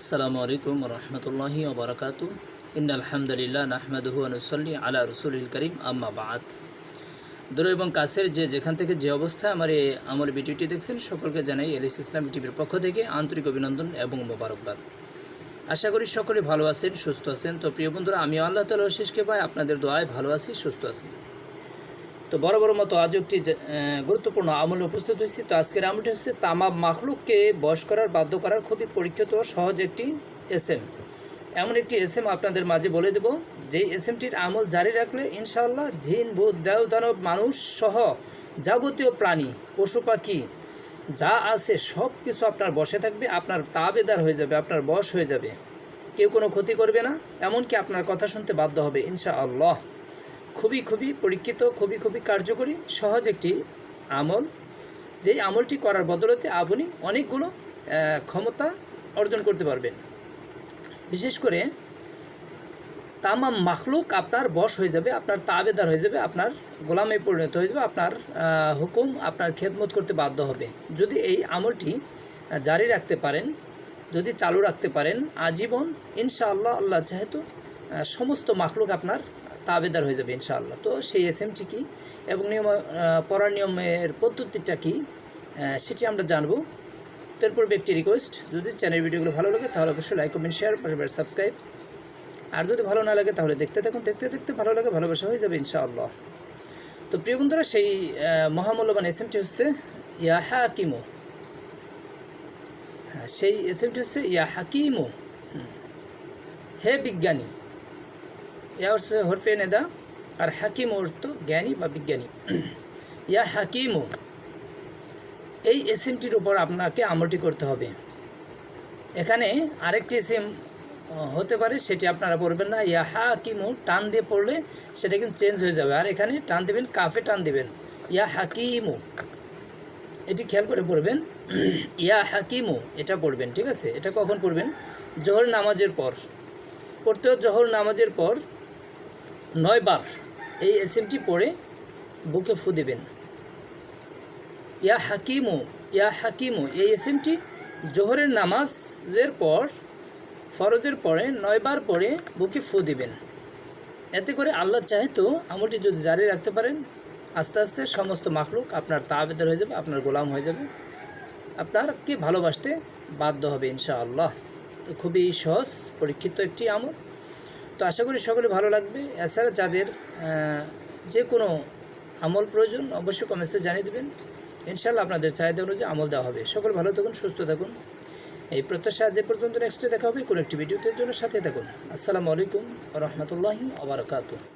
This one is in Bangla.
আসসালামু আলাইকুম রহমতুল্লাহি ওবরাকাত ইন আলহামদুলিল্লাহ নাহমাদুহু আনুসল্লি আলা রসুলিল করিম, আম্মা বাদ। দূর এবং কাছের যে যেখান থেকে যে অবস্থায় আমার এই আমার ভিডিওটি দেখছেন, সকলকে জানাই এলিস ইসলাম টিভির পক্ষ থেকে আন্তরিক অভিনন্দন এবং মোবারকবাদ। আশা করি সকলে ভালো আছেন, সুস্থ আছেন। তো প্রিয় বন্ধুরা, আমি আল্লাহ তালা শেষকে পাই, আপনাদের দোয়ায় ভালো আছি, সুস্থ আছি। তো বড় বড় মতো আজ একটি গুরুত্বপূর্ণ আমলে উপস্থিত হয়েছি। তো আজকের আমলটি হচ্ছে তামাম মাখলুককে বশ করার, বাধ্য করার, খুবই পরীক্ষিত সহজ একটি এস এম এমন একটি এস এম আপনাদের মাঝে বলে দেব যে এস এমটির আমল জারি রাখলে ইনশাআল্লাহ জিন ভূত দেও, দানব, মানুষ সহ যাবতীয় প্রাণী, পশু, পাখি যা আছে সব কিছু আপনার বসে থাকবে, আপনার তাবেদার হয়ে যাবে, আপনার বশ হয়ে যাবে। কেউ কোনো ক্ষতি করবে না, এমনকি আপনার কথা শুনতে বাধ্য হবে, ইনশাআল্লাহ। খুবই খুবই পরীক্ষিত, খুবই খুবই কার্যকরী, সহজ একটি আমল। যেই আমলটি করার বদলতে আপনি অনেকগুলো ক্ষমতা অর্জন করতে পারবেন। বিশেষ করে তামাম মাখলুক আপনার বশ হয়ে যাবে, আপনার তাবেদার হয়ে যাবে, আপনার গোলামে পরিণত হয়ে যাবে, আপনার হুকুম, আপনার খেদমত করতে বাধ্য হবে। যদি এই আমলটি জারি রাখতে পারেন, যদি চালু রাখতে পারেন, আজীবন ইনশাআল্লাহ, আল্লাহ যেহেতু সমস্ত মাখলুক আপনার তাবেদার হয়ে যাবে ইনশাআল্লাহ। তো সেই এস এমটি কী এবং নিয়ম পড়ার নিয়মের পদ্ধতিটা কী সেটি আমরা জানব। তো এরপর একটি রিকোয়েস্ট যদি চ্যানেল ভিডিওগুলো ভালো লাগে তাহলে অবশ্যই লাইক কমেন্ট শেয়ার পাশাপাশি সাবস্ক্রাইব আর যদি ভালো না লাগে তাহলে দেখতে থাকুন, দেখতে দেখতে ভালো লাগে, ভালোবাসা হয়ে যাবে ইনশাআল্লাহ। তো প্রিয় বন্ধুরা, সেই মহামূল্যবান এস এমটি হচ্ছে ইয়া হাকিমো। হ্যাঁ সেই এস এমটি হচ্ছে ইয়া হাকিমো। হুম। হে বিজ্ঞানী ইয়া হচ্ছে হরফে নেদা আর হাকিম অর্থ জ্ঞানী বা বিজ্ঞানী ইয়া হাকিমো এই এসএমটির উপর আপনাকে আমলটি করতে হবে। এখানে আরেকটি এসএম হতে পারে, সেটি আপনারা পড়বেন না। ইয়া হাকিমু, টান দিয়ে পড়লে সেটা কিন্তু চেঞ্জ হয়ে যাবে। আর এখানে টান দেবেন, কাফে টান দেবেন। ইয়া হাকিমু, এটি খেয়াল করে পড়বেন। ইয়া হাকিমু, এটা পড়বেন, ঠিক আছে? এটা কখন পড়বেন? জহর নামাজের পর। পড়তেও জহর নামাজের পর নয় বার এই এসএমটি পড়ে বুকে ফু দেবেন। ইয়া হাকিমু ইয়া হাকিমু, এই এসএমটি জোহরের নামাজের পর, ফরজের পরে নয়বার পরে বুকে ফু দিবেন। এতে করে আল্লাহ চাহে তো আমলটি যদি জারি রাখতে পারেন, আস্তে আস্তে সমস্ত মাখলুক আপনার তাবেদার হয়ে যাবে, আপনার গোলাম হয়ে যাবে। আপনারকে ভালোবাসতে বাধ্য হবে ইনশাআল্লাহ। তো খুবই সহজ, পরীক্ষিত একটি আমল। তো আশা করি সকলে ভালো লাগবে। এছাড়া যাদের যে কোনো আমল প্রয়োজন, অবশ্যই কমেন্টসে জানিয়ে দেবেন। ইনশাল্লাহ আপনাদের চাহিদা অনুযায়ী আমল দেওয়া হবে। সকল ভালো থাকুন, সুস্থ থাকুন। এই প্রত্যাশা যে পর্যন্ত। নেক্সটে দেখা হবে কোনো একটি ভিডিওতে। জন্য সাথে থাকুন। আসসালামু আলাইকুম রহমতুল্লাহি আবরকাত